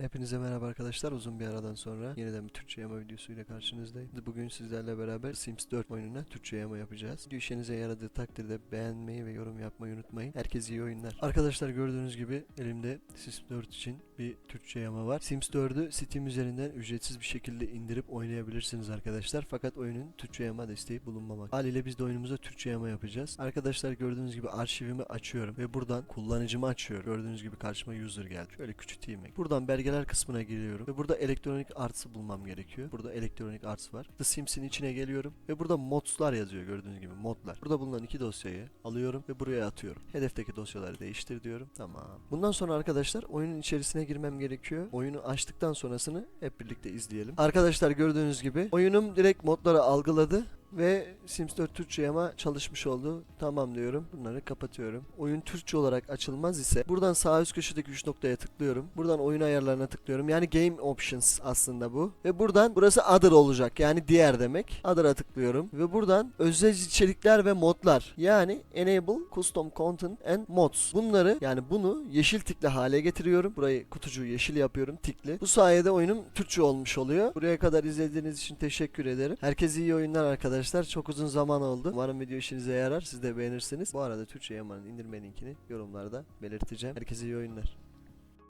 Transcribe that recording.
Hepinize merhaba arkadaşlar. Uzun bir aradan sonra yeniden bir Türkçe yama videosuyla karşınızdayım. Bugün sizlerle beraber Sims 4 oyununa Türkçe yama yapacağız. Video işinize yaradığı takdirde beğenmeyi ve yorum yapmayı unutmayın. Herkese iyi oyunlar. Arkadaşlar gördüğünüz gibi elimde Sims 4 için bir Türkçe yama var. Sims 4'ü Steam üzerinden ücretsiz bir şekilde indirip oynayabilirsiniz arkadaşlar. Fakat oyunun Türkçe yama desteği bulunmamak. Haliyle biz de oyunumuza Türkçe yama yapacağız. Arkadaşlar gördüğünüz gibi arşivimi açıyorum ve buradan kullanıcımı açıyorum. Gördüğünüz gibi karşıma user geldi. Şöyle küçülteyim. Buradan belgeler kısmına giriyorum ve burada elektronik artsı bulmam gerekiyor. Burada elektronik arts var. The Sims'in içine geliyorum ve burada modslar yazıyor gördüğünüz gibi modlar. Burada bulunan iki dosyayı alıyorum ve buraya atıyorum. Hedefteki dosyaları değiştir diyorum. Tamam. Bundan sonra arkadaşlar oyunun içerisine girmem gerekiyor. Oyunu açtıktan sonrasını hep birlikte izleyelim. Arkadaşlar gördüğünüz gibi oyunum direkt modları algıladı ve Sims 4 Türkçe ama çalışmış oldu. Tamam diyorum. Bunları kapatıyorum. Oyun Türkçe olarak açılmaz ise buradan sağ üst köşedeki 3 noktaya tıklıyorum. Buradan oyun ayarlarına tıklıyorum. Yani Game Options aslında bu. Ve buradan burası Other olacak. Yani diğer demek. Other'a tıklıyorum. Ve buradan özel içerikler ve modlar. Yani Enable Custom Content and Mods. Bunları yani bunu yeşil tikli hale getiriyorum. Burayı kutucuğu yeşil yapıyorum tikli. Bu sayede oyunum Türkçe olmuş oluyor. Buraya kadar izlediğiniz için teşekkür ederim. Herkese iyi oyunlar arkadaşlar. Çok uzun zaman oldu. Umarım video işinize yarar. Siz de beğenirsiniz. Bu arada Türkçe Yaman'ın indirme linkini yorumlarda belirteceğim. Herkese iyi oyunlar.